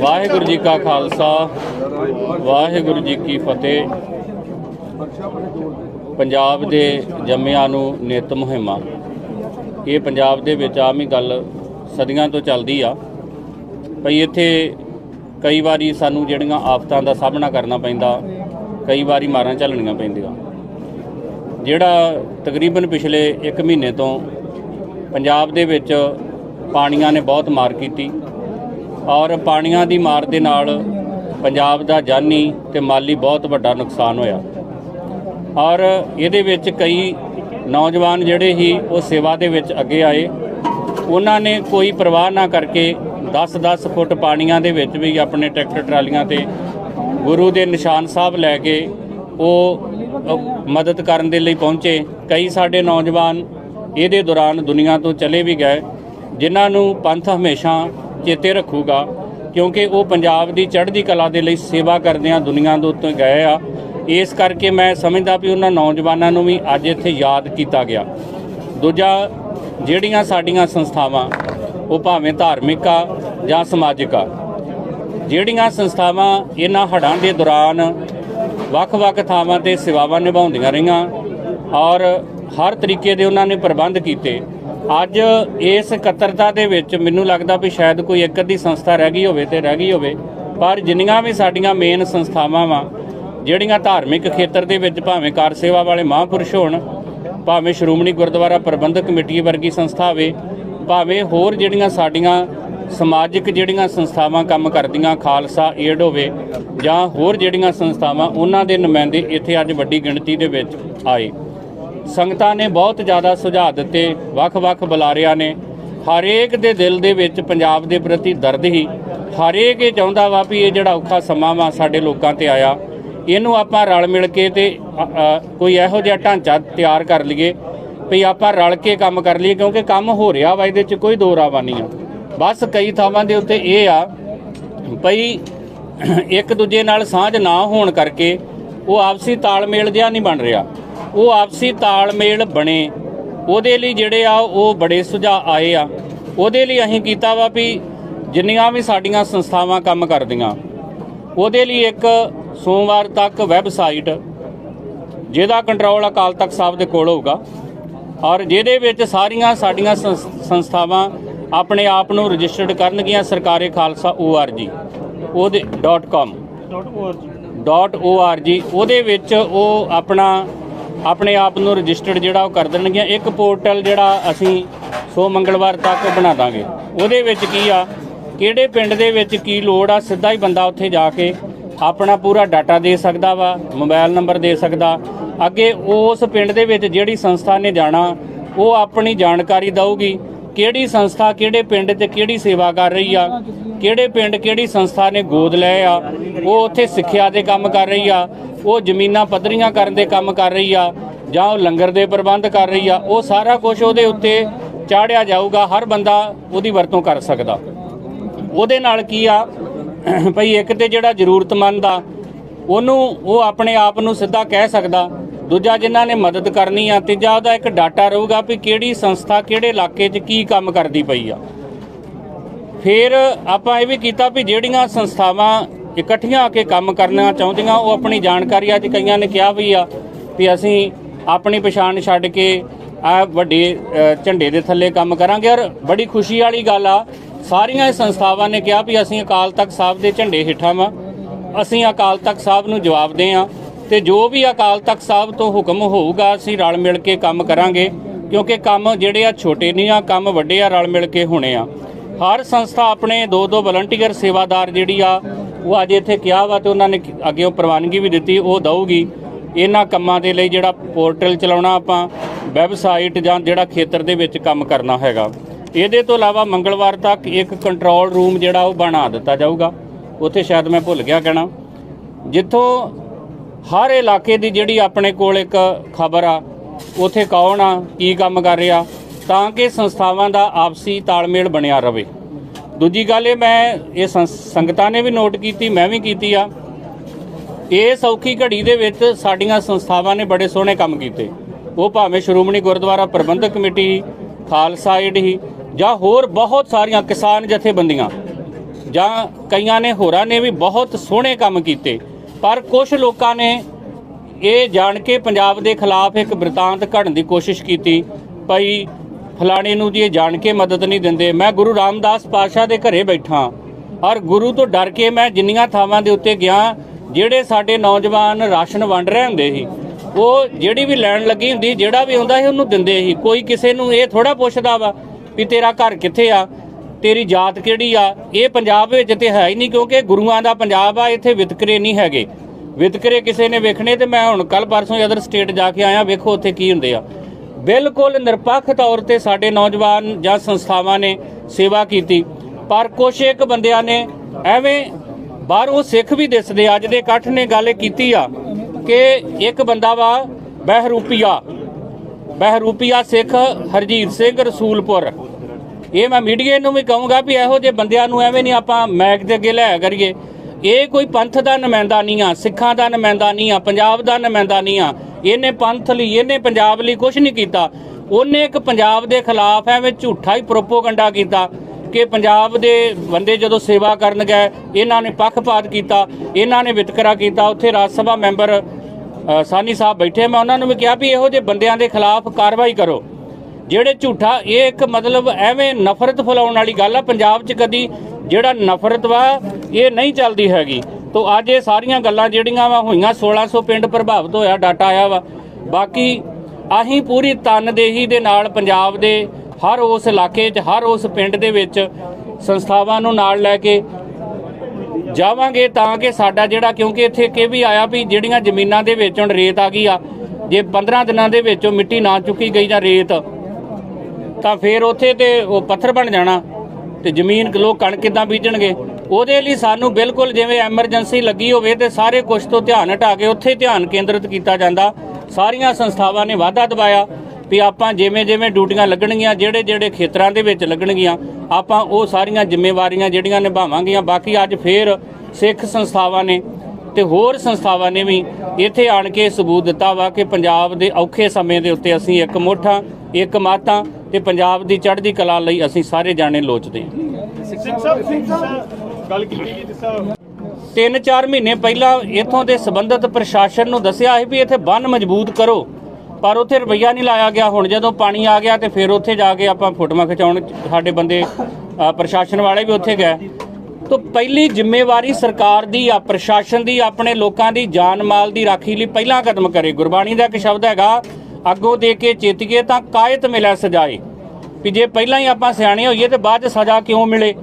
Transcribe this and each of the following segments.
ਵਾਹਿਗੁਰੂ ਜੀ ਕਾ ਖਾਲਸਾ, ਵਾਹਿਗੁਰੂ ਜੀ ਕੀ ਫਤਿਹ। ਪੰਜਾਬ ਦੇ ਜੰਮਿਆਂ ਨੂੰ ਨਿਤ ਮੁਹਿੰਮਾਂ। ਇਹ ਪੰਜਾਬ ਦੇ ਵਿੱਚ ਆਮ ਹੀ ਗੱਲ ਸਦੀਆਂ ਤੋਂ ਚੱਲਦੀ ਆ। ਭਈ ਇੱਥੇ ਕਈ ਵਾਰੀ ਸਾਨੂੰ ਜਿਹੜੀਆਂ ਆਫਤਾਂ ਦਾ ਸਾਹਮਣਾ ਕਰਨਾ ਪੈਂਦਾ, ਕਈ ਵਾਰੀ ਮਾਰਾਂ ਝੱਲਣੀਆਂ ਪੈਂਦੀਆਂ। ਜਿਹੜਾ ਤਕਰੀਬਨ ਪਿਛਲੇ 1 ਮਹੀਨੇ ਤੋਂ ਪੰਜਾਬ ਦੇ ਵਿੱਚ ਪਾਣੀਆਂ ਨੇ ਬਹੁਤ ਮਾਰ ਕੀਤੀ। ਔਰ ਪਾਣੀਆਂ ਦੀ ਮਾਰ ਦੇ ਨਾਲ ਪੰਜਾਬ ਦਾ ਜਾਨੀ ਤੇ ਮਾਲੀ ਬਹੁਤ ਵੱਡਾ ਨੁਕਸਾਨ ਹੋਇਆ। ਔਰ ਇਹਦੇ ਵਿੱਚ ਕਈ ਨੌਜਵਾਨ ਜਿਹੜੇ ਹੀ ਉਹ ਸੇਵਾ ਦੇ ਵਿੱਚ ਅੱਗੇ ਆਏ। ਉਹਨਾਂ ਨੇ ਕੋਈ ਪਰਵਾਹ ਨਾ ਕਰਕੇ 10-10 ਫੁੱਟ ਪਾਣੀਆਂ ਦੇ ਵਿੱਚ ਵੀ ਆਪਣੇ ਟਰੈਕਟਰ ਟਰਾਲੀਆਂ ਤੇ ਗੁਰੂ ਦੇ ਨਿਸ਼ਾਨ ਸਾਹਿਬ ਲੈ ਕੇ ਉਹ ਮਦਦ ਕਰਨ ਦੇ ਲਈ ਪਹੁੰਚੇ। ਕਈ ਸਾਡੇ ਨੌਜਵਾਨ ਇਹਦੇ ਦੌਰਾਨ ਦੁਨੀਆ ਤੋਂ ਚਲੇ ਵੀ ਗਏ। ਜਿਨ੍ਹਾਂ ਨੂੰ ਪੰਥ ਹਮੇਸ਼ਾ ਚੇਤੇ ਰੱਖੂਗਾ, ਕਿਉਂਕਿ ਉਹ ਪੰਜਾਬ ਦੀ ਚੜ੍ਹਦੀ ਕਲਾ ਦੇ ਲਈ ਸੇਵਾ ਕਰਦਿਆਂ ਦੁਨੀਆ ਦੇ ਉੱਤੇ ਗਏ ਆ। ਇਸ ਕਰਕੇ ਮੈਂ ਸਮਝਦਾ ਵੀ ਉਹਨਾਂ ਨੌਜਵਾਨਾਂ ਨੂੰ ਵੀ ਅੱਜ ਇੱਥੇ ਯਾਦ ਕੀਤਾ ਗਿਆ। ਦੂਜਾ, ਜਿਹੜੀਆਂ ਸਾਡੀਆਂ ਸੰਸਥਾਵਾਂ, ਉਹ ਭਾਵੇਂ ਧਾਰਮਿਕ ਆ ਜਾਂ ਸਮਾਜਿਕ ਆ, ਜਿਹੜੀਆਂ ਸੰਸਥਾਵਾਂ ਇਹਨਾਂ ਹੜ੍ਹਾਂ ਦੇ ਦੌਰਾਨ ਵੱਖ-ਵੱਖ ਥਾਵਾਂ ਤੇ ਸੇਵਾਵਾਂ ਨਿਭਾਉਂਦੀਆਂ ਰਹੀਆਂ ਔਰ ਹਰ ਤਰੀਕੇ ਦੇ ਉਹਨਾਂ ਨੇ ਪ੍ਰਬੰਧ ਕੀਤੇ ਅੱਜ ਇਸ ਇਕੱਤਰਤਾ ਦੇ ਵਿੱਚ ਮੈਨੂੰ ਲੱਗਦਾ ਵੀ ਸ਼ਾਇਦ ਕੋਈ ਇੱਕ ਅੱਧੀ ਸੰਸਥਾ ਰਹਿ ਗਈ ਹੋਵੇ ਤੇ ਰਹਿ ਗਈ ਹੋਵੇ, ਪਰ ਜਿੰਨੀਆਂ ਵੀ ਸਾਡੀਆਂ ਮੇਨ ਸੰਸਥਾਵਾਂ ਵਾ, ਜਿਹੜੀਆਂ ਧਾਰਮਿਕ ਖੇਤਰ ਦੇ ਵਿੱਚ ਭਾਵੇਂ ਕਾਰ ਸੇਵਾ ਵਾਲੇ ਮਹਾਂਪੁਰਸ਼ ਹੋਣ, ਭਾਵੇਂ ਸ਼੍ਰੋਮਣੀ ਗੁਰਦੁਆਰਾ ਪ੍ਰਬੰਧਕ ਕਮੇਟੀ ਵਰਗੀ ਸੰਸਥਾ ਹੋਵੇ, ਭਾਵੇਂ ਹੋਰ ਜਿਹੜੀਆਂ ਸਾਡੀਆਂ ਸਮਾਜਿਕ ਜਿਹੜੀਆਂ ਸੰਸਥਾਵਾਂ ਕੰਮ ਕਰਦੀਆਂ, ਖਾਲਸਾ, ਏਡ ਹੋਵੇ, ਜਾਂ ਹੋਰ ਜਿਹੜੀਆਂ ਸੰਸਥਾਵਾਂ, ਉਹਨਾਂ ਦੇ ਨੁਮਾਇੰਦੇ ਇੱਥੇ ਅੱਜ ਵੱਡੀ ਗਿਣਤੀ ਦੇ ਵਿੱਚ ਆਏ। ਸੰਗਤਾਂ ਨੇ ਬਹੁਤ ਜ਼ਿਆਦਾ ਸੁਝਾਅ ਦਿੱਤੇ, ਵੱਖ-ਵੱਖ ਬੁਲਾਰਿਆਂ ਨੇ। ਹਰੇਕ ਦੇ ਦਿਲ ਦੇ ਵਿੱਚ ਪੰਜਾਬ ਦੇ ਪ੍ਰਤੀ ਦਰਦ ਹੀ। ਹਰੇਕ ਇਹ ਚਾਹੁੰਦਾ ਵਾ ਵੀ ਇਹ ਜਿਹੜਾ ਔਖਾ ਸਮਾਂ ਵਾ ਸਾਡੇ ਲੋਕਾਂ ਤੇ ਆਇਆ। ਇਹਨੂੰ ਆਪਾਂ ਰਲ ਮਿਲ ਕੇ ਤੇ ਕੋਈ ਇਹੋ ਜਿਹਾ ਢਾਂਚਾ ਤਿਆਰ ਕਰ ਲਈਏ ਵੀ ਆਪਾਂ ਰਲ ਕੇ ਕੰਮ ਕਰ ਲਈਏ ਕਿਉਂਕਿ ਕੰਮ ਹੋ ਰਿਹਾ ਵਾ, ਇਹਦੇ 'ਚ ਕੋਈ ਦੋ ਰਾਵਾ ਨਹੀਂ ਆ। ਬਸ ਕਈ ਥਾਵਾਂ ਦੇ ਉੱਤੇ ਇਹ ਆ ਭਈ ਇੱਕ ਦੂਜੇ ਨਾਲ ਸਾਂਝ ਨਾ ਹੋਣ ਕਰਕੇ ਉਹ ਆਪਸੀ ਤਾਲਮੇਲ ਜਿਹਾ ਨਹੀਂ ਬਣ ਰਿਹਾ। ਉਹ ਆਪਸੀ ਤਾਲਮੇਲ ਬਣੇ। ਉਹਦੇ ਲਈ ਜਿਹੜੇ ਆ ਉਹ ਬੜੇ ਸੁਝਾਅ ਆਏ ਆ। ਉਹਦੇ ਲਈ ਅਸੀਂ ਕੀਤਾ ਵਾ ਵੀ ਜਿੰਨੀਆਂ ਵੀ ਸਾਡੀਆਂ ਸੰਸਥਾਵਾਂ ਕੰਮ ਕਰਦੀਆਂ ਉਹਦੇ ਲਈ ਇੱਕ ਸੋਮਵਾਰ ਤੱਕ ਵੈਬਸਾਈਟ ਜਿਹਦਾ ਕੰਟਰੋਲ ਅਕਾਲ ਤਖਤ ਸਾਹਿਬ ਦੇ ਕੋਲ ਹੋਊਗਾ। ਔਰ ਜਿਹਦੇ ਵਿੱਚ ਸਾਰੀਆਂ ਸਾਡੀਆਂ ਸੰਸ- ਸੰਸਥਾਵਾਂ ਆਪਣੇ ਆਪ ਨੂੰ ਰਜਿਸਟਰਡ ਕਰਨਗੀਆਂ ਸਰਕਾਰੇ ਖਾਲਸਾ org ਉਹਦੇ .com .org ਉਹਦੇ ਵਿੱਚ ਉਹ ਆਪਣਾ ਆਪਣੇ ਆਪ ਨੂੰ ਰਜਿਸਟਰਡ ਜਿਹੜਾ ਉਹ ਕਰ ਦੇਣਗੀਆਂ। ਇੱਕ ਪੋਰਟਲ ਜਿਹੜਾ ਅਸੀਂ ਸੋ ਮੰਗਲਵਾਰ ਤੱਕ ਬਣਾ ਦਾਂਗੇ। ਉਹਦੇ ਵਿੱਚ ਕੀ ਆ? ਕਿਹੜੇ ਪਿੰਡ ਦੇ ਵਿੱਚ ਕੀ ਲੋੜ ਆ? ਸਿੱਧਾ ਹੀ ਬੰਦਾ ਉੱਥੇ ਜਾ ਕੇ ਆਪਣਾ ਪੂਰਾ ਡਾਟਾ ਦੇ ਸਕਦਾ ਵਾ, ਮੋਬਾਈਲ ਨੰਬਰ ਦੇ ਸਕਦਾ। ਅੱਗੇ ਉਸ ਪਿੰਡ ਦੇ ਵਿੱਚ ਜਿਹੜੀ ਸੰਸਥਾ ਨੇ ਜਾਣਾ, ਉਹ ਆਪਣੀ ਜਾਣਕਾਰੀ ਦਊਗੀ। ਕਿਹੜੀ ਸੰਸਥਾ ਕਿਹੜੇ ਪਿੰਡ ਤੇ ਕਿਹੜੀ ਸੇਵਾ ਕਰ ਰਹੀ ਆ? ਕਿਹੜੇ ਪਿੰਡ ਕਿਹੜੀ ਸੰਸਥਾ ਨੇ ਗੋਦ ਲਏ ਆ? ਉਹ ਉੱਥੇ ਸਿੱਖਿਆ ਦੇ ਕੰਮ ਕਰ ਰਹੀ ਆ? ਉਹ ਜ਼ਮੀਨਾਂ ਪੱਧਰੀਆਂ ਕਰਨ ਦੇ ਕੰਮ ਕਰ ਰਹੀ ਆ? ਜਾਂ ਉਹ ਲੰਗਰ ਦੇ ਪ੍ਰਬੰਧ ਕਰ ਰਹੀ ਆ? ਉਹ ਸਾਰਾ ਕੁਝ ਉਹਦੇ ਉੱਤੇ ਚਾੜਿਆ ਜਾਊਗਾ, ਹਰ ਬੰਦਾ ਉਹਦੀ ਵਰਤੋਂ ਕਰ ਸਕਦਾ। ਉਹਦੇ ਨਾਲ ਕੀ ਆ? ਭਈ ਇੱਕ ਤੇ ਜਿਹੜਾ ਜ਼ਰੂਰਤਮੰਦ ਆ, ਉਹਨੂੰ ਉਹ ਆਪਣੇ ਆਪ ਨੂੰ ਸਿੱਧਾ ਕਹਿ ਸਕਦਾ ਦੂਜਾ ਜਿਨ੍ਹਾਂ ਨੇ ਮਦਦ ਕਰਨੀ ਆ, ਤੀਜਾ ਉਹਦਾ ਇੱਕ ਡਾਟਾ ਰਹੂਗਾ ਵੀ ਕਿਹੜੀ ਸੰਸਥਾ ਕਿਹੜੇ ਇਲਾਕੇ 'ਚ ਕੀ ਕੰਮ ਕਰਦੀ ਪਈ ਆ। ਫਿਰ ਆਪਾਂ ਇਹ ਵੀ ਕੀਤਾ ਵੀ ਜਿਹੜੀਆਂ ਸੰਸਥਾਵਾਂ ਇਕੱਠੀਆਂ ਆ ਕੇ ਕੰਮ ਕਰਨਾ ਚਾਹੁੰਦੀਆਂ, ਉਹ ਆਪਣੀ ਜਾਣਕਾਰੀ ਅੱਜ ਕਈਆਂ ਨੇ ਕਿਹਾ ਵੀ ਆ, ਵੀ ਅਸੀਂ ਆਪਣੀ ਪਛਾਣ ਛੱਡ ਕੇ ਆ ਵੱਡੇ ਝੰਡੇ ਦੇ ਥੱਲੇ ਕੰਮ ਕਰਾਂਗੇ। ਔਰ ਬੜੀ ਖੁਸ਼ੀ ਵਾਲੀ ਗੱਲ ਆ, ਸਾਰੀਆਂ ਹੀ ਸੰਸਥਾਵਾਂ ਨੇ ਕਿਹਾ ਵੀ ਅਸੀਂ ਅਕਾਲ ਤਖਤ ਸਾਹਿਬ ਦੇ ਝੰਡੇ ਹੇਠਾਂ ਵਾਂ। ਅਸੀਂ ਅਕਾਲ ਤਖਤ ਸਾਹਿਬ ਨੂੰ ਜਵਾਬ ਦੇ ਆ। ਤੇ ਜੋ ਵੀ ਅਕਾਲ ਤਖਤ ਸਾਹਿਬ ਤੋਂ ਹੁਕਮ ਹੋਊਗਾ, ਅਸੀਂ ਰਲ ਮਿਲ ਕੇ ਕੰਮ ਕਰਾਂਗੇ, ਕਿਉਂਕਿ ਕੰਮ ਜਿਹੜੇ ਆ ਛੋਟੇ ਨਹੀਂ ਆ, ਕੰਮ ਵੱਡੇ ਆ, ਰਲ ਮਿਲ ਕੇ ਹੋਣੇ ਆ। ਹਰ ਸੰਸਥਾ ਆਪਣੇ ਦੋ ਦੋ ਵਲੰਟੀਅਰ ਸੇਵਾਦਾਰ ਜਿਹੜੀ ਆ, ਉਹ ਅੱਜ ਇੱਥੇ ਕਿਹਾ ਵਾ ਤੇ ਉਹਨਾਂ ਨੇ ਅੱਗੇ ਉਹ ਪ੍ਰਵਾਨਗੀ ਵੀ ਦਿੱਤੀ, ਉਹ ਦਊਗੀ। ਇਹਨਾਂ ਕੰਮਾਂ ਦੇ ਲਈ ਜਿਹੜਾ ਪੋਰਟਲ ਚਲਾਉਣਾ ਆਪਾਂ, ਵੈਬਸਾਈਟ ਜਾਂ ਜਿਹੜਾ ਖੇਤਰ ਦੇ ਵਿੱਚ ਕੰਮ ਕਰਨਾ ਹੈਗਾ। ਇਹਦੇ ਤੋਂ ਇਲਾਵਾ ਮੰਗਲਵਾਰ ਤੱਕ ਇੱਕ ਕੰਟਰੋਲ ਰੂਮ ਜਿਹੜਾ ਉਹ ਬਣਾ ਦਿੱਤਾ ਜਾਊਗਾ। ਉੱਥੇ ਸ਼ਾਇਦ ਮੈਂ ਭੁੱਲ ਗਿਆ ਕਹਿਣਾ। ਜਿੱਥੋਂ ਹਰ ਇਲਾਕੇ ਦੀ ਜਿਹੜੀ ਆਪਣੇ ਕੋਲ ਇੱਕ ਖਬਰ ਆ, ਉਥੇ ਕੌਣ ਆ, ਕੀ ਕੰਮ ਕਰ ਰਿਹਾ, ਤਾਂ ਕਿ ਸੰਸਥਾਵਾਂ ਦਾ ਆਪਸੀ ਤਾਲਮੇਲ ਬਣਿਆ ਰਹੇ ਦੂਜੀ ਗੱਲ ਇਹ ਮੈਂ, ਇਹ ਸੰਸ- ਸੰਗਤਾਂ ਨੇ ਵੀ ਨੋਟ ਕੀਤੀ, ਮੈਂ ਵੀ ਕੀਤੀ ਆ। ਇਹ ਸੌਖੀ ਘੜੀ ਦੇ ਵਿੱਚ ਸਾਡੀਆਂ ਸੰਸਥਾਵਾਂ ਨੇ ਬੜੇ ਸੋਹਣੇ ਕੰਮ ਕੀਤੇ। ਉਹ ਭਾਵੇਂ ਸ਼੍ਰੋਮਣੀ ਗੁਰਦੁਆਰਾ ਪ੍ਰਬੰਧਕ ਕਮੇਟੀ, ਖਾਲਸਾ ਏਡ ਹੀ, ਜਾਂ ਹੋਰ ਬਹੁਤ ਸਾਰੀਆਂ ਕਿਸਾਨ ਜਥੇਬੰਦੀਆਂ, ਜਾਂ ਕਈਆਂ ਨੇ ਹੋਰਾਂ ਨੇ ਵੀ ਬਹੁਤ ਸੋਹਣੇ ਕੰਮ ਕੀਤੇ। ਪਰ ਕੁਝ ਲੋਕਾਂ ਨੇ ਇਹ ਜਾਣ ਕੇ ਪੰਜਾਬ ਦੇ ਖਿਲਾਫ ਇੱਕ ਬ੍ਰਿਤਾਂਤ ਘੜਨ ਦੀ ਕੋਸ਼ਿਸ਼ ਕੀਤੀ, ਭਈ ਫਲਾਣੇ ਨੂੰ ਜੀ ਇਹ ਜਾਣ ਕੇ ਮਦਦ ਨਹੀਂ ਦਿੰਦੇ। ਮੈਂ ਗੁਰੂ ਰਾਮਦਾਸ ਪਾਤਸ਼ਾਹ ਦੇ ਘਰੇ ਬੈਠਾ ਔਰ ਗੁਰੂ ਤੋਂ ਡਰ ਕੇ ਮੈਂ ਜਿੰਨੀਆਂ ਥਾਵਾਂ ਦੇ ਉੱਤੇ ਗਿਆ, ਜਿਹੜੇ ਸਾਡੇ ਨੌਜਵਾਨ ਰਾਸ਼ਨ ਵੰਡ ਰਹੇ ਹੁੰਦੇ ਸੀ, ਉਹ ਜਿਹੜੀ ਵੀ ਲੈਣ ਲੱਗੀ ਹੁੰਦੀ, ਜਿਹੜਾ ਵੀ ਆਉਂਦਾ ਸੀ ਉਹਨੂੰ ਦਿੰਦੇ ਸੀ। ਕੋਈ ਕਿਸੇ ਨੂੰ ਇਹ ਥੋੜਾ ਪੁੱਛਦਾ ਵਾ ਵੀ ਤੇਰਾ ਘਰ ਕਿੱਥੇ ਆ? ਤੇਰੀ ਜਾਤ ਕਿਹੜੀ ਆ? ਇਹ ਪੰਜਾਬ ਵਿੱਚ ਤੇ ਹੈ ਹੀ ਨਹੀਂ ਕਿਉਂਕਿ ਗੁਰੂਆਂ ਦਾ ਪੰਜਾਬ ਆ, ਇੱਥੇ ਵਿਤਕਰੇ ਨਹੀਂ ਹੈਗੇ। ਵਿਤਕਰੇ ਕਿਸੇ ਨੇ ਵੇਖਣੇ ਤੇ ਮੈਂ ਹੁਣ ਕੱਲ ਪਰਸੋਂ ਅਦਰ ਸਟੇਟ ਜਾ ਕੇ ਆਇਆ, ਵੇਖੋ ਉੱਥੇ ਕੀ ਹੁੰਦੇ ਆ। ਬਿਲਕੁਲ ਨਿਰਪੱਖ ਤੌਰ ਤੇ ਸਾਡੇ ਨੌਜਵਾਨ ਜਾਂ ਸੰਸਥਾਵਾਂ ਨੇ ਸੇਵਾ ਕੀਤੀ। ਪਰ ਕੁਛ ਇੱਕ ਬੰਦਿਆਂ ਨੇ ਐਵੇਂ ਬਾਹਰੋਂ ਸਿੱਖ ਵੀ ਦਿਸਦੇ ਅੱਜ ਦੇ ਇਕੱਠ ਨੇ ਗੱਲ ਕੀਤੀ ਆ ਕਿ ਇੱਕ ਬੰਦਾ ਵਾ ਬਹਿਰੂਪੀਆ। ਬਹਿਰੂਪੀਆ ਸਿੱਖ ਹਰਜੀਤ ਸਿੰਘ ਰਸੂਲਪੁਰ। ਇਹ ਮੈਂ ਮੀਡੀਆ ਨੂੰ ਵੀ ਕਹੂੰਗਾ ਵੀ ਇਹੋ ਜਿਹੇ ਬੰਦਿਆਂ ਨੂੰ ਐਵੇਂ ਨਹੀਂ ਆਪਾਂ ਮੈਕ ਦੇ ਅੱਗੇ ਲੈ ਕਰੀਏ। ਇਹ ਕੋਈ ਪੰਥ ਦਾ ਨੁਮਾਇੰਦਾ ਨਹੀਂ ਆ, ਸਿੱਖਾਂ ਦਾ ਨੁਮਾਇੰਦਾ ਨਹੀਂ ਆ, ਪੰਜਾਬ ਦਾ ਨੁਮਾਇੰਦਾ ਨਹੀਂ ਆ। ਇਹਨੇ ਪੰਥ ਲਈ, ਇਹਨੇ ਪੰਜਾਬ ਲਈ ਕੁਝ ਨਹੀਂ ਕੀਤਾ। ਉਹਨੇ ਇੱਕ ਪੰਜਾਬ ਦੇ ਖਿਲਾਫ ਐਵੇਂ ਝੂਠਾ ਹੀ ਪ੍ਰੋਪੋਗੰਡਾ ਕੀਤਾ ਕਿ ਪੰਜਾਬ ਦੇ ਬੰਦੇ ਜਦੋਂ ਸੇਵਾ ਕਰਨ ਗਏ, ਇਹਨਾਂ ਨੇ ਪੱਖਪਾਤ ਕੀਤਾ, ਇਹਨਾਂ ਨੇ ਵਿਤਕਰਾ ਕੀਤਾ। ਉੱਥੇ ਰਾਜ ਸਭਾ ਮੈਂਬਰ ਸਾਨੀ ਸਾਹਿਬ ਬੈਠੇ। ਮੈਂ ਉਹਨਾਂ ਨੂੰ ਵੀ ਕਿਹਾ ਵੀ ਇਹੋ ਜਿਹੇ ਬੰਦਿਆਂ ਦੇ ਖਿਲਾਫ ਕਾਰਵਾਈ ਕਰੋ। ਜਿਹੜੇ ਝੂਠਾ, ਇਹ ਇੱਕ ਮਤਲਬ ਐਵੇਂ ਨਫ਼ਰਤ ਫੈਲਾਉਣ ਵਾਲੀ ਗੱਲ ਆ, ਪੰਜਾਬ 'ਚ ਕਦੀ ਜਿਹੜਾ ਨਫ਼ਰਤ ਵਾ, ਇਹ ਨਹੀਂ ਚੱਲਦੀ ਹੈਗੀ। ਤੋਂ ਅੱਜ ਇਹ ਸਾਰੀਆਂ ਗੱਲਾਂ ਜਿਹੜੀਆਂ ਵਾ ਹੋਈਆਂ 1600 ਪਿੰਡ ਪ੍ਰਭਾਵਿਤ ਹੋਇਆ, ਡਾਟਾ ਆਇਆ ਵਾ। ਬਾਕੀ ਅਸੀਂ ਪੂਰੀ ਤਨਦੇਹੀ ਦੇ ਨਾਲ ਪੰਜਾਬ ਦੇ, ਹਰ ਉਸ ਇਲਾਕੇ 'ਚ, ਹਰ ਉਸ ਪਿੰਡ ਦੇ ਵਿੱਚ ਸੰਸਥਾਵਾਂ ਨੂੰ ਨਾਲ ਲੈ ਕੇ ਜਾਵਾਂਗੇ ਤਾਂ ਕਿ ਸਾਡਾ ਜਿਹੜਾ, ਕਿਉਂਕਿ ਇੱਥੇ ਇੱਕ ਇਹ ਵੀ ਆਇਆ ਵੀ ਜਿਹੜੀਆਂ ਜ਼ਮੀਨਾਂ ਦੇ ਵਿੱਚ ਹੁਣ ਰੇਤ ਆ ਗਈ ਆ, ਜੇ 15 ਦਿਨਾਂ ਦੇ ਵਿੱਚੋਂ ਮਿੱਟੀ ਨਾ ਚੁੱਕੀ ਗਈ ਜਾਂ ਰੇਤ ਤਾਂ ਫਿਰ ਉੱਥੇ ਤੇ ਉਹ ਪੱਥਰ ਬਣ ਜਾਣਾ ਤੇ ਜ਼ਮੀਨ ਲੋਕ ਕਣਕ ਕਿੱਦਾਂ ਬੀਜਣਗੇ? ਉਹਦੇ ਲਈ ਸਾਨੂੰ ਬਿਲਕੁਲ ਜਿਵੇਂ ਐਮਰਜੈਂਸੀ ਲੱਗੀ ਹੋਵੇ ਤੇ ਸਾਰੇ ਕੁਝ ਤੋਂ ਧਿਆਨ ਹਟਾ ਕੇ ਉੱਥੇ ਧਿਆਨ ਕੇਂਦਰਿਤ ਕੀਤਾ ਜਾਂਦਾ। ਸਾਰੀਆਂ ਸੰਸਥਾਵਾਂ ਨੇ ਵਾਅਦਾ ਦਵਾਇਆ ਵੀ ਆਪਾਂ ਜਿਵੇਂ ਜਿਵੇਂ ਡਿਊਟੀਆਂ ਲੱਗਣਗੀਆਂ, ਜਿਹੜੇ ਜਿਹੜੇ ਖੇਤਰਾਂ ਦੇ ਵਿੱਚ ਲੱਗਣਗੀਆਂ, ਆਪਾਂ ਉਹ ਸਾਰੀਆਂ ਜ਼ਿੰਮੇਵਾਰੀਆਂ ਜਿਹੜੀਆਂ ਨਿਭਾਵਾਂਗੀਆਂ। ਬਾਕੀ ਅੱਜ ਫੇਰ ਸਿੱਖ ਸੰਸਥਾਵਾਂ ਨੇ ਤੇ ਹੋਰ ਸੰਸਥਾਵਾਂ ਨੇ ਵੀ ਇੱਥੇ ਆਣ ਕੇ ਸਬੂਤ ਦਿੱਤਾ ਵਾ ਕਿ ਪੰਜਾਬ ਦੇ ਔਖੇ ਸਮੇਂ ਦੇ ਉੱਤੇ ਅਸੀਂ ਇੱਕ ਮੁੱਠਾਂ ਇੱਕ ਮਾਤਾਂ ਤੇ ਪੰਜਾਬ ਦੀ ਚੜ੍ਹਦੀ ਕਲਾ ਲਈ ਅਸੀਂ ਸਾਰੇ ਜਾਣੇ ਲੋਚਦੇ ਹਾਂ। ਤਿੰਨ ਚਾਰ ਮਹੀਨੇ ਪਹਿਲਾਂ ਇੱਥੋਂ ਦੇ ਸੰਬੰਧਿਤ ਪ੍ਰਸ਼ਾਸਨ ਨੂੰ ਦੱਸਿਆ ਸੀ ਵੀ ਇੱਥੇ ਬੰਨ ਮਜ਼ਬੂਤ ਕਰੋ ਪਰ ਉੱਥੇ ਰਵੱਈਆ ਨਹੀਂ ਲਾਇਆ ਗਿਆ। ਹੁਣ ਜਦੋਂ ਪਾਣੀ ਆ ਗਿਆ ਤੇ ਫਿਰ ਉੱਥੇ ਜਾ ਕੇ ਆਪਾਂ ਫੋਟੋਆਂ ਖਿਚਾਉਣ ਸਾਡੇ ਬੰਦੇ ਪ੍ਰਸ਼ਾਸਨ ਵਾਲੇ ਵੀ ਉੱਥੇ ਗਏ। ਤੋਂ ਪਹਿਲੀ ਜ਼ਿੰਮੇਵਾਰੀ ਸਰਕਾਰ ਦੀ ਆ, ਪ੍ਰਸ਼ਾਸਨ ਦੀ, ਆਪਣੇ ਲੋਕਾਂ ਦੀ ਜਾਨ ਮਾਲ ਦੀ ਰਾਖੀ ਲਈ ਪਹਿਲਾਂ ਕਦਮ ਕਰੇ। ਗੁਰਬਾਣੀ ਦਾ ਇੱਕ ਸ਼ਬਦ ਹੈਗਾ, ਅੱਗੋਂ ਦੇ ਕੇ ਚੇਤੀਏ ਤਾਂ ਕਾਇਤ ਮਿਲਿਆ ਸਜਾਏ। ਵੀ ਜੇ ਪਹਿਲਾਂ ਹੀ ਆਪਾਂ ਸਿਆਣੇ ਹੋਈਏ ਤੇ ਬਾਅਦ ਚ ਸਜ਼ਾ ਕਿਉਂ ਮਿਲੇ?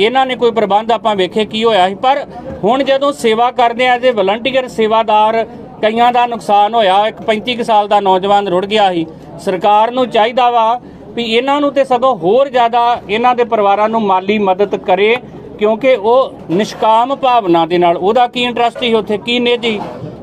ਇਹਨਾਂ ਨੇ ਕੋਈ ਪ੍ਰਬੰਧ ਆਪਾਂ ਵੇਖੇ ਕੀ ਹੋਇਆ ਸੀ। ਪਰ ਹੁਣ ਜਦੋਂ ਸੇਵਾ ਕਰਦੇ ਆ ਜੇ ਵਲੰਟੀਅਰ ਸੇਵਾਦਾਰ ਕਈਆਂ ਦਾ ਨੁਕਸਾਨ ਹੋਇਆ, ਇੱਕ 35 ਕੁ ਸਾਲ ਦਾ ਨੌਜਵਾਨ ਰੁੜ ਗਿਆ ਸੀ। ਸਰਕਾਰ ਨੂੰ ਚਾਹੀਦਾ ਵਾ ਵੀ ਇਹਨਾਂ ਨੂੰ ਤੇ ਸਗੋਂ ਹੋਰ ਜ਼ਿਆਦਾ ਇਹਨਾਂ ਦੇ ਪਰਿਵਾਰਾਂ ਨੂੰ ਮਾਲੀ ਮਦਦ ਕਰੇ। ਕਿਉਂਕਿ ਉਹ ਨਿਸ਼ਕਾਮ ਭਾਵਨਾ ਦੇ ਨਾਲ, ਉਹਦਾ ਕੀ ਇੰਟਰਸਟ ਸੀ ਉੱਥੇ, ਕੀ ਨਿੱਜੀ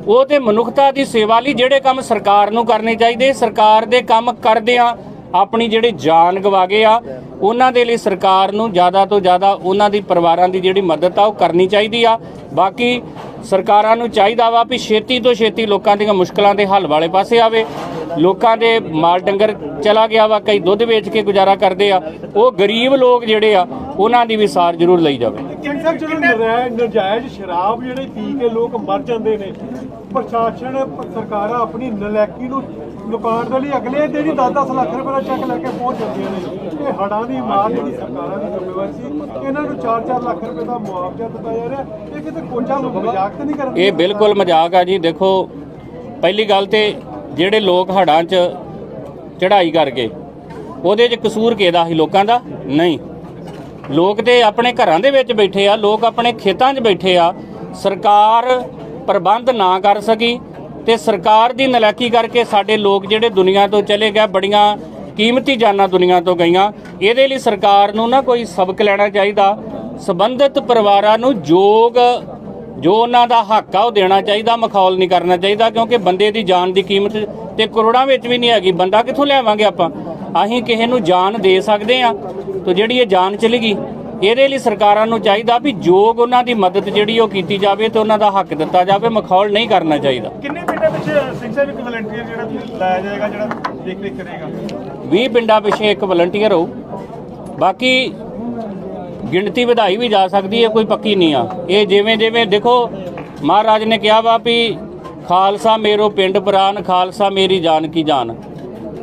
ਉਹ ਤੇ ਮਨੁੱਖਤਾ ਦੀ ਸੇਵਾ ਲਈ ਜਿਹੜੇ ਕੰਮ ਸਰਕਾਰ ਨੂੰ ਕਰਨੇ ਚਾਹੀਦੇ, ਸਰਕਾਰ ਦੇ ਕੰਮ ਕਰਦਿਆਂ ਆਪਣੀ ਜਿਹੜੀ ਜਾਨ ਗਵਾ ਗਏ ਆ, ਉਹਨਾਂ ਦੇ ਲਈ ਸਰਕਾਰ ਨੂੰ ਜ਼ਿਆਦਾ ਤੋਂ ਜ਼ਿਆਦਾ ਉਹਨਾਂ ਦੀ ਪਰਿਵਾਰਾਂ ਦੀ ਜਿਹੜੀ ਮਦਦ ਆ, ਉਹ ਕਰਨੀ ਚਾਹੀਦੀ ਆ। ਬਾਕੀ ਸਰਕਾਰਾਂ ਨੂੰ ਚਾਹੀਦਾ ਵਾ ਵੀ ਛੇਤੀ ਤੋਂ ਛੇਤੀ ਲੋਕਾਂ ਦੀਆਂ ਮੁਸ਼ਕਲਾਂ ਦੇ ਹੱਲ ਵਾਲੇ ਪਾਸੇ ਆਵੇ। ਲੋਕਾਂ ਦੇ ਮਾਲ ਡੰਗਰ ਚਲਾ ਗਿਆ ਵਾ, ਕਈ ਦੁੱਧ ਵੇਚ ਕੇ ਗੁਜ਼ਾਰਾ ਕਰਦੇ ਆ। ਉਹ ਗਰੀਬ ਲੋਕ ਜਿਹੜੇ ਆ, ਉਹਨਾਂ ਦੀ ਵੀ ਸਾਰ ਜ਼ਰੂਰ ਲਈ ਜਾਵੇ। ਸਿੰਘ ਸਾਹਿਬ ਨਜਾਇਜ਼ ਸ਼ਰਾਬ ਜਿਹੜੇ ਪੀ ਕੇ ਲੋਕ ਮਰ ਜਾਂਦੇ ਨੇ, ਪ੍ਰਸ਼ਾਸਨ, ਸਰਕਾਰਾਂ ਆਪਣੀ ਨਲਾਇਕੀ ਨੂੰ ਨੁਕਾਉਣ ਦੇ ਲਈ ਅਗਲੇ ਦਿਨ ਹੀ 10-10 ਲੱਖ ਰੁਪਏ ਦਾ ਚੈੱਕ ਲੈ ਕੇ ਪਹੁੰਚ ਜਾਂਦੀਆਂ ਨੇ। ਇਹ ਹੜਾਂ ਦੀ ਮਾਰ ਜਿਹੜੀ ਸਰਕਾਰਾਂ ਦੀ ਜ਼ਿੰਮੇਵਾਰੀ ਸੀ, ਇਹਨਾਂ ਨੂੰ 4-4 ਲੱਖ ਰੁਪਏ ਦਾ ਮੁਆਵਜ਼ਾ ਦਿੱਤਾ ਜਾ ਰਿਹਾ। ਇਹ ਕਿਤੇ ਕੋਚਾ ਮਜ਼ਾਕ ਤਾਂ ਨਹੀਂ ਕਰਨ ਇਹ ਬਿਲਕੁਲ ਮਜ਼ਾਕ ਆ ਜੀ। ਦੇਖੋ, ਪਹਿਲੀ ਗੱਲ ਤੇ ਜਿਹੜੇ ਲੋਕ ਹੜਾਂ 'ਚ ਚੜ੍ਹਾਈ ਕਰਕੇ, ਉਹਦੇ 'ਚ ਕਸੂਰ ਕਿਹਦਾ ਸੀ? ਲੋਕਾਂ ਦਾ? ਨਹੀਂ। ਲੋਕ ਤੇ ਆਪਣੇ ਘਰਾਂ ਦੇ ਵਿੱਚ ਬੈਠੇ ਆ, ਲੋਕ ਆਪਣੇ ਖੇਤਾਂ 'ਚ ਬੈਠੇ ਆ। ਸਰਕਾਰ ਪ੍ਰਬੰਧ ਨਾ ਕਰ ਸਕੀ ਤੇ ਸਰਕਾਰ ਦੀ ਨਲਾਇਕੀ ਕਰਕੇ ਸਾਡੇ ਲੋਕ ਜਿਹੜੇ ਦੁਨੀਆ ਤੋਂ ਚਲੇ ਗਏ, ਬੜੀਆਂ ਕੀਮਤੀ ਜਾਨਾਂ ਦੁਨੀਆ ਤੋਂ ਗਈਆਂ। ਇਹਦੇ ਲਈ ਸਰਕਾਰ ਨੂੰ ਨਾ ਕੋਈ ਸਬਕ ਲੈਣਾ ਚਾਹੀਦਾ। ਸੰਬੰਧਿਤ ਪਰਿਵਾਰਾਂ ਨੂੰ ਯੋਗ ਜੋ ਉਹਨਾਂ ਦਾ ਹੱਕ ਆ ਉਹ ਦੇਣਾ ਚਾਹੀਦਾ, ਮਖੌਲ ਨਹੀਂ ਕਰਨਾ ਚਾਹੀਦਾ, ਕਿਉਂਕਿ ਬੰਦੇ ਦੀ ਜਾਨ ਦੀ ਕੀਮਤ ਤੇ ਕਰੋੜਾਂ ਵਿੱਚ ਵੀ ਨਹੀਂ ਹੈਗੀ। ਬੰਦਾ ਕਿੱਥੋਂ ਲਿਆਵਾਂਗੇ ਆਪਾਂ? ਅਸੀਂ ਕਿਸੇ ਨੂੰ ਜਾਨ ਦੇ ਸਕਦੇ ਆ ਤਾਂ ਜਿਹੜੀ ਇਹ ਜਾਨ ਚਲੀ ਗਈ ਇਹਦੇ ਲਈ ਸਰਕਾਰਾਂ ਨੂੰ ਚਾਹੀਦਾ ਵੀ ਯੋਗ ਉਹਨਾਂ ਦੀ ਮਦਦ ਜਿਹੜੀ ਉਹ ਕੀਤੀ ਜਾਵੇ ਤੇ ਉਹਨਾਂ ਦਾ ਹੱਕ ਦਿੱਤਾ ਜਾਵੇ ਮਖੌਲ ਨਹੀਂ ਕਰਨਾ ਚਾਹੀਦਾ। ਕਿੰਨੇ ਪਿੰਡਾਂ ਵਿੱਚ ਸਿੰਘ ਸਾਹਿਬ ਇੱਕ ਵਲੰਟੀਅਰ ਜਿਹੜਾ ਲਾਇਆ ਜਾਏਗਾ ਜਿਹੜਾ ਦੇਖ ਰੇਖ ਕਰੇਗਾ? 20 ਪਿੰਡਾਂ ਪਿਛੇ ਇੱਕ ਵਲੰਟੀਅਰ ਹੋਊ। ਬਾਕੀ ਗਿਣਤੀ ਵਧਾਈ ਵੀ ਜਾ ਸਕਦੀ ਹੈ ਕੋਈ ਪੱਕੀ ਨਹੀਂ ਆ। ਇਹ ਜਿਵੇਂ ਜਿਵੇਂ ਦੇਖੋ ਮਹਾਰਾਜ ਨੇ ਕਿਹਾ ਵਾ ਵੀ ਖਾਲਸਾ ਮੇਰੋ ਪਿੰਡ ਪ੍ਰਾਨ ਖਾਲਸਾ ਮੇਰੀ ਜਾਨ ਕੀ ਜਾਨ।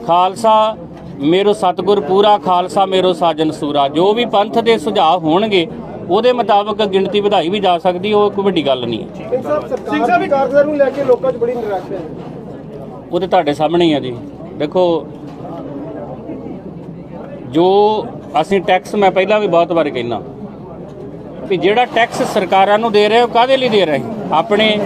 ਖਾਲਸਾ ਮੇਰੋ ਸਤਿਗੁਰ ਪੂਰਾ ਖਾਲਸਾ ਮੇਰੋ ਸਾਜਨ ਸੂਰਾ ਜੋ ਵੀ ਪੰਥ ਦੇ ਸੁਝਾਅ ਹੋਣਗੇ ਉਹਦੇ ਮੁਤਾਬਕ ਗਿਣਤੀ ਵਧਾਈ ਵੀ ਜਾ ਸਕਦੀ ਉਹ ਕੋਈ ਵੱਡੀ ਗੱਲ ਨਹੀਂ ਹੈ ਸਿੰਘ ਸਾਹਿਬ ਸਰਕਾਰ ਦੀ ਕਾਰਗੁਜ਼ਾਰੀ ਨੂੰ ਲੈ ਕੇ ਲੋਕਾਂ 'ਚ ਬੜੀ ਨਿਰਾਸ਼ਾ ਹੈ ਉਹ ਤੇ ਤੁਹਾਡੇ ਸਾਹਮਣੇ ਹੀ ਆ ਜੀ ਦੇਖੋ ਜੋ ਅਸੀਂ ਟੈਕਸ ਮੈਂ ਪਹਿਲਾਂ ਵੀ ਬਹੁਤ ਵਾਰ ਕਹਿਣਾ ਵੀ ਜਿਹੜਾ ਟੈਕਸ ਸਰਕਾਰਾਂ ਨੂੰ ਦੇ ਰਹੇ ਉਹ ਕਾਹਦੇ ਲਈ ਦੇ ਰਹੇ ਆਪਣੇ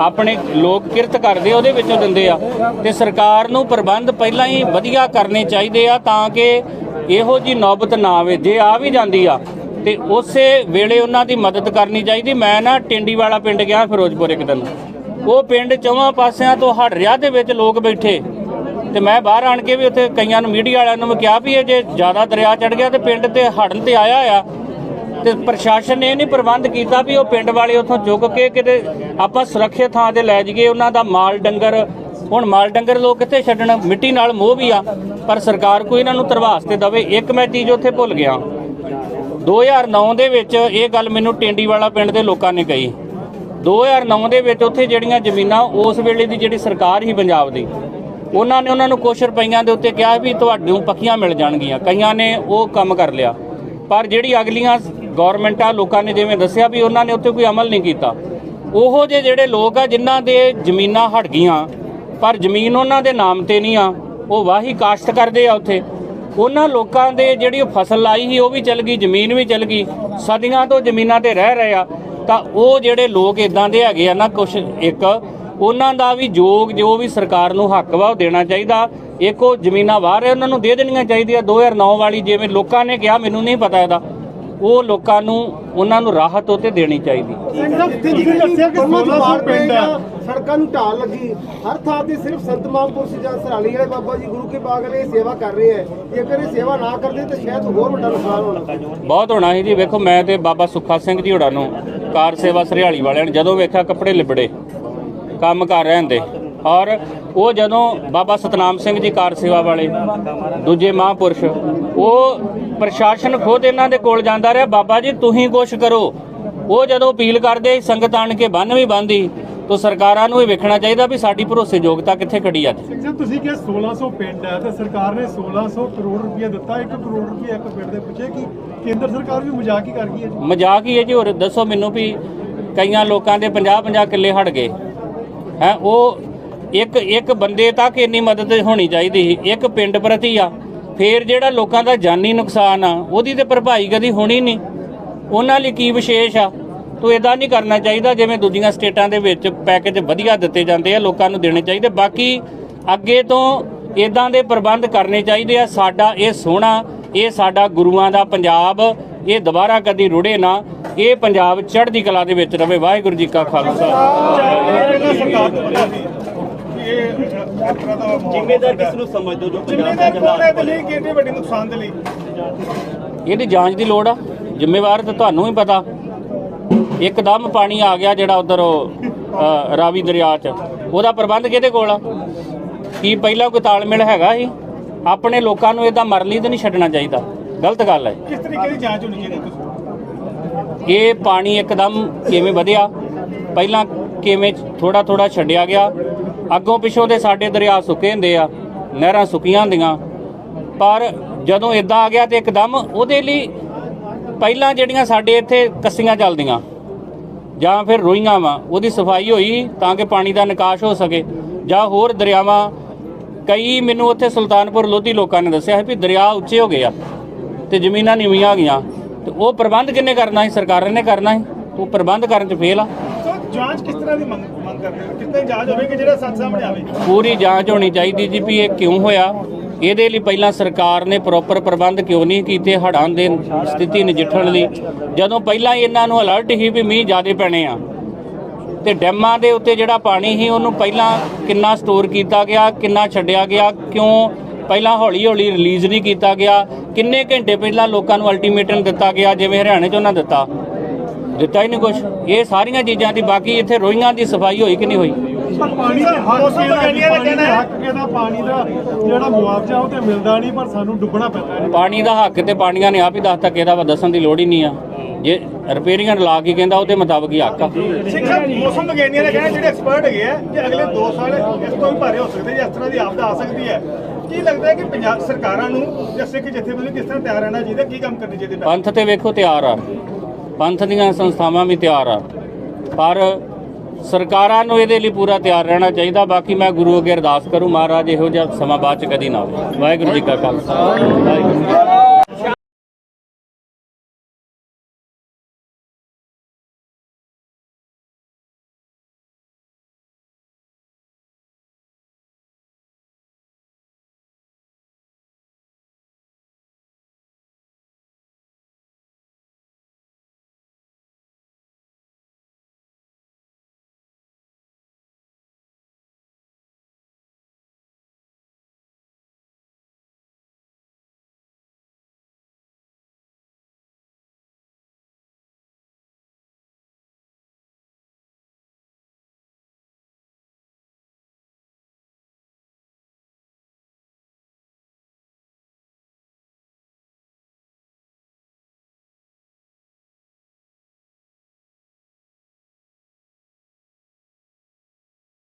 ਆਪਣੇ ਲੋਕ ਕਿਰਤ ਕਰਦੇ ਉਹਦੇ ਵਿੱਚੋਂ ਦਿੰਦੇ ਆ। ਤੇ ਸਰਕਾਰ ਨੂੰ ਪ੍ਰਬੰਧ ਪਹਿਲਾਂ ਹੀ ਵਧੀਆ ਕਰਨੇ ਚਾਹੀਦੇ ਆ ਤਾਂ ਕਿ ਇਹੋ ਜੀ ਨੌਬਤ ਨਾ ਆਵੇ। ਜੇ ਆ ਵੀ ਜਾਂਦੀ ਆ, ਤੇ ਉਸੇ ਵੇਲੇ ਉਹਨਾਂ ਦੀ ਮਦਦ ਕਰਨੀ ਚਾਹੀਦੀ। ਮੈਂ ਨਾ ਟਿੰਡੀ ਵਾਲਾ ਪਿੰਡ ਗਿਆ ਫਿਰੋਜ਼ਪੁਰ ਇੱਕ ਦਿਨ। ਉਹ ਪਿੰਡ ਚੌਵਾਂ ਪਾਸਿਆਂ ਤੋਂ ਹੜ ਰਿਆ ਦੇ ਵਿੱਚ ਲੋਕ ਬੈਠੇ। ਤੇ ਮੈਂ ਬਾਹਰ ਆਣ ਕੇ ਵੀ ਉੱਥੇ ਕਈਆਂ ਨੂੰ ਮੀਡੀਆ ਵਾਲਿਆਂ ਨੂੰ ਮੈਂ ਕਿਹਾ ਵੀ ਇਹ ਜੇ ਜ਼ਿਆਦਾ ਦਰਿਆ ਚੜ ਗਿਆ ਤੇ ਪਿੰਡ ਤੇ ਹੜਨ ਤੇ ਆਇਆ ਆ ਤੇ ਪ੍ਰਸ਼ਾਸਨ ਨੇ ਇਹ ਨਹੀਂ ਪ੍ਰਬੰਧ ਕੀਤਾ ਵੀ ਉਹ ਪਿੰਡ ਵਾਲੇ ਉੱਥੋਂ ਚੁੱਕ ਕੇ ਕਿਤੇ ਆਪਾਂ ਸੁਰੱਖਿਅਤ ਥਾਂ ਤੇ ਲੈ ਜਾਈਏ, ਉਹਨਾਂ ਦਾ ਮਾਲ ਡੰਗਰ, ਹੁਣ ਮਾਲ ਡੰਗਰ ਲੋਕ ਕਿੱਥੇ ਛੱਡਣ? ਮਿੱਟੀ ਨਾਲ ਮੋਹ ਵੀ ਆ, ਪਰ ਸਰਕਾਰ ਕੋਈ ਇਹਨਾਂ ਨੂੰ ਤਰਵਾਸ ਤੇ ਦਵੇ। ਇੱਕ ਮੈਂ ਚੀਜ਼ ਉੱਥੇ ਭੁੱਲ ਗਿਆ। 2009 ਦੇ ਵਿੱਚ ਇਹ ਗੱਲ ਮੈਨੂੰ ਟੈਂਡੀ ਵਾਲਾ ਪਿੰਡ ਦੇ ਲੋਕਾਂ ਨੇ ਕਹੀ। 2009 ਦੇ ਵਿੱਚ ਉੱਥੇ ਜਿਹੜੀਆਂ ਜ਼ਮੀਨਾਂ, ਉਸ ਵੇਲੇ ਦੀ ਜਿਹੜੀ ਸਰਕਾਰ ਸੀ ਪੰਜਾਬ ਦੀ, ਉਹਨਾਂ ਨੇ ਉਹਨਾਂ ਨੂੰ ਕੁਛ ਰੁਪਈਆਂ ਦੇ ਉੱਤੇ ਕਿਹਾ ਵੀ ਤੁਹਾਨੂੰ ਪੱਕੀਆਂ ਮਿਲ ਜਾਣਗੀਆਂ। ਕਈਆਂ ਨੇ ਉਹ ਕੰਮ ਕਰ ਲਿਆ। ਪਰ ਜਿਹੜੀ ਅਗਲੀਆਂ ਗਵਰਨਮੈਂਟਾਂ ਲੋਕਾਂ ਨੇ ਜਿਵੇਂ ਦੱਸਿਆ ਵੀ ਉਹਨਾਂ ਨੇ ਉੱਤੇ ਕੋਈ ਅਮਲ ਨਹੀਂ ਕੀਤਾ। ਉਹੋ ਜਿਹੇ ਜਿਹੜੇ ਲੋਕ ਆ ਜਿਨ੍ਹਾਂ ਦੇ ਜ਼ਮੀਨਾਂ ਹਟ ਗਈਆਂ, ਪਰ ਜ਼ਮੀਨ ਉਹਨਾਂ ਦੇ ਨਾਮ ਤੇ ਨਹੀਂ ਆ, ਉਹ ਵਾਹੀ ਕਾਸ਼ਤ ਕਰਦੇ ਆ ਉੱਥੇ। ਉਹਨਾਂ ਲੋਕਾਂ ਦੇ ਜਿਹੜੀ ਉਹ ਫਸਲ ਲਾਈ ਸੀ, ਉਹ ਵੀ ਚਲ ਗਈ, ਜ਼ਮੀਨ ਵੀ ਚਲ ਗਈ, ਸਦੀਆਂ ਤੋਂ ਜ਼ਮੀਨਾਂ ਤੇ ਰਹਿ ਰਹੇ ਆ। ਤਾਂ ਉਹ ਜਿਹੜੇ ਲੋਕ ਇਦਾਂ ਦੇ ਹੈਗੇ ਆ ਨਾ, ਕੁਛ ਇੱਕ, ਉਹਨਾਂ ਦਾ ਵੀ ਯੋਗ, ਜੋ ਵੀ ਸਰਕਾਰ ਨੂੰ ਹੱਕ ਵਾ, ਉਹ ਦੇਣਾ ਚਾਹੀਦਾ। ਇੱਕ ਉਹ ਜ਼ਮੀਨਾਂ ਬਾਹਰ ਹੈ ਉਹਨਾਂ ਨੂੰ ਦੇ ਦੇਣੀਆਂ ਚਾਹੀਦੀਆਂ। 2009 ਵਾਲੀ ਜਿਵੇਂ ਲੋਕਾਂ ਨੇ ਕਿਹਾ, ਮੈਨੂੰ ਨਹੀਂ ਪਤਾ ਇਹਦਾ। ਉਹ ਲੋਕਾਂ ਨੂੰ ਉਹਨਾਂ ਨੂੰ ਰਾਹਤ ਉਤੇ ਦੇਣੀ ਚਾਹੀਦੀ। ਸਿੰਘ ਸਾਹਿਬ ਤੁਸੀਂ ਦੱਸਿਆ ਕਿ 1600 ਪਿੰਡ ਹੈ। ਸੜਕਾਂ ਨੂੰ ਢਾਲ ਲੱਗੀ। ਹਰ ਥਾਂ ਤੇ ਸਿਰਫ ਸੰਤ ਮਹਾਂਪੁਰਸ਼ ਜਾਂ ਸਰਾਲੀ ਵਾਲੇ ਬਾਬਾ ਜੀ ਗੁਰੂ ਕੇ ਬਾਗ ਇਹ ਸੇਵਾ ਕਰ ਰਹੇ ਹੈ ਜੇਕਰ ਇਹ ਸੇਵਾ ਨਾ ਕਰਦੇ ਤਾਂ ਸ਼ਾਇਦ ਹੋਰ ਵੱਡਾ ਨੁਕਸਾਨ ਹੋਣਾ। ਬਹੁਤ ਹੋਣਾ ਸੀ ਜੀ। ਵੇਖੋ ਮੈਂ ਤੇ ਬਾਬਾ ਸੁੱਖਾ ਸਿੰਘ ਜੀ ਹੋਰਾਂ ਨੂੰ ਕਾਰ ਸੇਵਾ ਸਰਿਆਲੀ ਵਾਲਿਆਂ ਨੇ ਜਦੋਂ ਵੇਖਿਆ ਕੱਪੜੇ ਲਿਬੜੇ ਕੰਮ ਕਰ ਰਹੇ ਹੁੰਦੇ ਔਰ ਉਹ ਜਦੋਂ ਬਾਬਾ ਸਤਨਾਮ ਸਿੰਘ ਜੀ ਕਾਰ ਸੇਵਾ ਵਾਲੇ ਦੂਜੇ ਮਹਾਂਪੁਰਸ਼ ਉਹ ਪ੍ਰਸ਼ਾਸਨ ਖੁਦ ਇਹਨਾਂ ਦੇ ਕੋਲ ਜਾਂਦਾ ਰਿਹਾ ਬਾਬਾ ਜੀ ਤੁਸੀਂ ਕੁਛ ਕਰੋ। ਉਹ ਜਦੋਂ ਅਪੀਲ ਕਰਦੇ ਸੰਗਤ ਆਣ ਕੇ ਬੰਨ ਵੀ ਬੰਦੀ ਤਾਂ ਸਰਕਾਰਾਂ ਨੂੰ ਇਹ ਵੇਖਣਾ ਚਾਹੀਦਾ ਵੀ ਸਾਡੀ ਭਰੋਸੇਯੋਗਤਾ ਕਿੱਥੇ ਖੜੀ ਅੱਜ। ਤੁਸੀਂ ਕਿਹਾ 1600 ਪਿੰਡ ਹੈ ਤੇ ਸਰਕਾਰ ਨੇ 1600 ਕਰੋੜ ਰੁਪਏ ਦਿੱਤਾ 1 ਕਰੋੜ ਰੁਪਏ ਇੱਕ ਪਿੰਡ ਦੇ ਪਿੱਛੇ ਕਿ ਕੇਂਦਰ ਸਰਕਾਰ ਵੀ ਮਜ਼ਾਕ ਹੀ ਕਰ ਗਈ ਹੈ ਜੀ? ਮਜ਼ਾਕ ਹੀ ਹੈ ਜੀ ਹੋਰ ਦੱਸੋ ਮੈਨੂੰ ਵੀ ਕਈਆਂ ਲੋਕਾਂ ਦੇ 50 50 ਕਿੱਲੇ ਹਟ ਗਏ। ਹੈ ਉਹ ਇੱਕ ਇੱਕ ਬੰਦੇ ਤੱਕ ਇੰਨੀ ਮਦਦ ਹੋਣੀ ਚਾਹੀਦੀ ਸੀ। ਇੱਕ ਪਿੰਡ ਪ੍ਰਤੀ ਆ। ਫੇਰ ਜਿਹੜਾ ਲੋਕਾਂ ਦਾ ਜਾਨੀ ਨੁਕਸਾਨ ਆ, ਉਹਦੀ ਤੇ ਭਰਪਾਈ ਕਦੀ ਹੋਣੀ ਨਹੀਂ। ਉਹਨਾਂ ਲਈ ਕੀ ਵਿਸ਼ੇਸ਼ ਆ? ਤੋ ਇਦਾਂ ਨਹੀਂ ਕਰਨਾ ਚਾਹੀਦਾ ਜਿਵੇਂ ਦੂਜੀਆਂ ਸਟੇਟਾਂ ਦੇ ਵਿੱਚ ਪੈਕੇਜ ਵਧੀਆ ਦਿੱਤੇ ਜਾਂਦੇ ਆ, ਲੋਕਾਂ ਨੂੰ ਦੇਣੇ ਚਾਹੀਦੇ। ਬਾਕੀ ਅੱਗੇ ਤੋਂ ਇਦਾਂ ਦੇ ਪ੍ਰਬੰਧ ਕਰਨੇ ਚਾਹੀਦੇ ਆ। ਸਾਡਾ ਇਹ ਸੋਹਣਾ, ਇਹ ਸਾਡਾ ਗੁਰੂਆਂ ਦਾ ਪੰਜਾਬ, ਇਹ ਦੁਬਾਰਾ ਕਦੀ ਰੁੜੇ ਨਾ। ਇਹ ਪੰਜਾਬ ਚੜ੍ਹਦੀ ਕਲਾ ਦੇ ਵਿੱਚ ਰਵੇ। ਵਾਹਿਗੁਰੂ ਜੀ ਕਾ ਖਾਲਸਾ ਪਹਿਲਾਂ ਸਰਕਾਰ ਨੂੰ ਪਤਾ ਸੀ ਕਿ ਇਹ ਇਸ ਤਰ੍ਹਾਂ ਦਾ ਜ਼ਿੰਮੇਦਾਰ ਕਿਸ ਨੂੰ ਸਮਝਦੇ ਹੋ ਜੋ ਜ਼ਿੰਮੇਦਾਰ ਕੌਣ ਹੈ ਬਲੀ ਕਿੰਨੇ ਵੱਡੇ ਨੁਕਸਾਨ ਦੇ ਲਈ। ਇਹਦੀ ਜਾਂਚ ਦੀ ਲੋੜ ਆ। ਜ਼ਿੰਮੇਵਾਰ ਤਾਂ ਤੁਹਾਨੂੰ ਹੀ ਪਤਾ। ਇੱਕਦਮ ਪਾਣੀ ਆ ਗਿਆ ਜਿਹੜਾ ਉਧਰ ਰਾਵੀ ਦਰਿਆ 'ਚ। ਉਹਦਾ ਪ੍ਰਬੰਧ ਕਿਹਦੇ ਕੋਲ ਆ? ਕੀ ਪਹਿਲਾਂ ਕੋਈ ਤਾਲਮੇਲ ਹੈਗਾ ਸੀ? ਆਪਣੇ ਲੋਕਾਂ ਨੂੰ ਇਹਦਾ ਮਰਨ ਲਈ ਤਾਂ ਨਹੀਂ ਛੱਡਣਾ ਚਾਹੀਦਾ। ਗਲਤ ਗੱਲ ਹੈ। ਕਿਸ ਤਰੀਕੇ ਦੀ ਜਾਂਚ ਹੋਣੀ ਚਾਹੀਦੀ ਤੁਸੀਂ? ਇਹ ਪਾਣੀ ਇੱਕਦਮ ਕਿਵੇਂ ਵਧਿਆ? ਪਹਿਲਾਂ ਕਿਵੇਂ ਥੋੜਾ ਥੋੜਾ ਛੱਡਿਆ ਗਿਆ? ਅੱਗੋਂ ਪਿੱਛੋਂ ਦੇ ਸਾਡੇ ਦਰਿਆ ਸੁੱਕੇ ਹੁੰਦੇ ਆ, ਨਹਿਰਾਂ ਸੁੱਕੀਆਂ ਹੁੰਦੀਆਂ। ਪਰ ਜਦੋਂ ਇਦਾਂ ਆ ਗਿਆ ਤੇ ਇੱਕਦਮ ਉਹਦੇ ਲਈ ਪਹਿਲਾਂ ਜਿਹੜੀਆਂ ਸਾਡੇ ਇੱਥੇ ਕੱਸੀਆਂ ਚੱਲਦੀਆਂ, ਜਾਂ ਫਿਰ ਰੋਈਆਂ ਵਾ, ਉਹਦੀ ਸਫ਼ਾਈ ਹੋਈ ਤਾਂ ਕਿ ਪਾਣੀ ਦਾ ਨਿਕਾਸ ਹੋ ਸਕੇ। ਜਾਂ ਹੋਰ ਦਰਿਆਵਾਂ, ਕਈ ਮੈਨੂੰ ਉੱਥੇ ਸੁਲਤਾਨਪੁਰ ਲੋਧੀ ਲੋਕਾਂ ਨੇ ਦੱਸਿਆ ਹੈ ਵੀ ਦਰਿਆ ਉੱਚੇ ਹੋ ਗਏ ਆ ਤੇ ਜ਼ਮੀਨਾਂ ਨੀਵੀਆਂ ਹੋ ਗਈਆਂ। ਤੇ ਉਹ ਪ੍ਰਬੰਧ ਕਿੰਨੇ ਕਰਨਾ ਸੀ? ਸਰਕਾਰ ਨੇ ਕਰਨਾ ਸੀ? ਉਹ ਪ੍ਰਬੰਧ ਕਰਨ 'ਚ ਫੇਲ ਆ। ਜਾਂਚ ਕਿਸ ਤਰ੍ਹਾਂ ਦੀ ਮੰਗ ਕਰਦੇ ਹੋ? ਕਿੰਨੇ ਜਾਂਚ ਹੋਵੇ ਕਿ ਜਿਹੜਾ ਸੱਚ ਸਾਹਮਣੇ ਆਵੇ? ਪੂਰੀ ਜਾਂਚ ਹੋਣੀ ਚਾਹੀਦੀ ਜੀ ਵੀ ਇਹ ਕਿਉਂ ਹੋਇਆ? ਇਹਦੇ ਲਈ ਪਹਿਲਾਂ ਸਰਕਾਰ ਨੇ ਪ੍ਰੋਪਰ ਪ੍ਰਬੰਧ ਕਿਉਂ ਨਹੀਂ ਕੀਤੇ ਹੜ੍ਹਾਂ ਦੇ ਸਥਿਤੀ ਨਜਿੱਠਣ ਲਈ? ਜਦੋਂ ਪਹਿਲਾਂ ਇਹਨਾਂ ਨੂੰ ਅਲਰਟ ਹੀ ਵੀ ਮੀਂਹ ਜ਼ਿਆਦੇ ਪੈਣੇ ਆ, ਤੇ ਡੈਮਾਂ ਦੇ ਉੱਤੇ ਜਿਹੜਾ ਪਾਣੀ ਸੀ, ਉਹਨੂੰ ਪਹਿਲਾਂ ਕਿੰਨਾ ਸਟੋਰ ਕੀਤਾ ਗਿਆ, ਕਿੰਨਾ ਛੱਡਿਆ ਗਿਆ, ਕਿਉਂ ਪਹਿਲਾਂ ਹੌਲੀ ਹੌਲੀ ਰਿਲੀਜ਼ ਨਹੀਂ ਕੀਤਾ ਗਿਆ? ਕਿੰਨੇ ਘੰਟੇ ਪਹਿਲਾਂ ਲੋਕਾਂ ਨੂੰ ਅਲਟੀਮੇਟਮ ਦਿੱਤਾ ਗਿਆ, ਜਿਵੇਂ ਹਰਿਆਣੇ 'ਚ ਉਹਨਾਂ ਦਿੱਤਾ? ਦਿੱਤਾ ਹੀ ਨਹੀਂ ਕੁਝ ਇਹ ਸਾਰੀਆਂ ਚੀਜ਼ਾਂ ਦੀ ਬਾਕੀ ਇੱਥੇ ਰੋਈਆਂ ਦੀ ਸਫ਼ਾਈ ਹੋਈ ਕਿ ਨਹੀਂ ਹੋਈ? ਪਰ ਪਾਣੀ ਦੇ ਹੱਕ ਮੌਸਮ ਵਿਗਿਆਨੀਆਂ ਦਾ। ਕਹਿਣਾ ਹੈ- ਹੱਕ ਕਿਹਦਾ ਪਾਣੀ ਦਾ ਜਿਹੜਾ ਮੁਆਵਜ਼ਾ ਉਹ ਤੇ ਮਿਲਦਾ ਨਹੀਂ ਪਰ ਸਾਨੂੰ ਡੁੱਬਣਾ ਪੈਂਦਾ ਹੈ। ਪਾਣੀ ਦਾ ਹੱਕ ਤੇ ਪਾਣੀਆਂ ਨੇ ਆਪ ਹੀ ਦੱਸਤਾ ਕਿਹਦਾ ਵਾ ਦੱਸਣ ਦੀ ਲੋੜ ਹੀ ਨਹੀਂ ਆ। ਜੇ ਰਿਪੇਅਰਿੰਗ ਲਾ ਕੇ ਕਹਿੰਦਾ ਉਹਦੇ ਮੁਤਾਬਕ ਹੀ ਹੱਕ ਆ। ਮੌਸਮ ਵਿਗਿਆਨੀਆਂ ਦਾ ਕਹਿਣਾ ਜਿਹੜੇ ਐਕਸਪਰਟ ਹੈਗੇ ਆ ਕਿ ਅਗਲੇ 2 ਸਾਲ ਇਸ ਤੋਂ ਵੀ ਭਾਰੇ ਹੋ ਸਕਦੇ ਜੇ ਇਸ ਤਰ੍ਹਾਂ ਦੀ ਆਪਦਾ ਆ ਸਕਦੀ ਹੈ। ਕੀ ਲੱਗਦਾ ਹੈ ਕਿ ਪੰਜਾਬ ਸਰਕਾਰਾਂ ਨੂੰ ਜਾਂ ਸਿੱਖ ਜਥੇਬੰਦੀ ਕਿਸ ਤਰ੍ਹਾਂ ਤਿਆਰ ਰਹਿਣਾ ਚਾਹੀਦਾ ਕੀ ਕੰਮ ਕਰਨੇ ਚਾਹੀਦੇ ਪੰਥ ਤੇ ਵੇਖੋ ਤਿਆਰ ਆ। ਪੰਥ ਦੀਆਂ ਸੰਸਥਾਵਾਂ ਵੀ ਤਿਆਰ ਆ। ਪਰ ਸਰਕਾਰਾਂ ਨੂੰ ਇਹਦੇ ਲਈ ਪੂਰਾ ਤਿਆਰ ਰਹਿਣਾ ਚਾਹੀਦਾ। ਬਾਕੀ ਮੈਂ ਗੁਰੂ ਅੱਗੇ ਅਰਦਾਸ ਕਰੂੰ, ਮਹਾਰਾਜ ਇਹੋ ਜਿਹਾ ਸਮਾਂ ਬਾਅਦ ਚ ਕਦੀ ਨਾ ਆਵੇ। ਵਾਹਿਗੁਰੂ ਜੀ ਕਾ ਖਾਲਸਾ। ਵਾਹਿਗੁਰੂ ਜੀ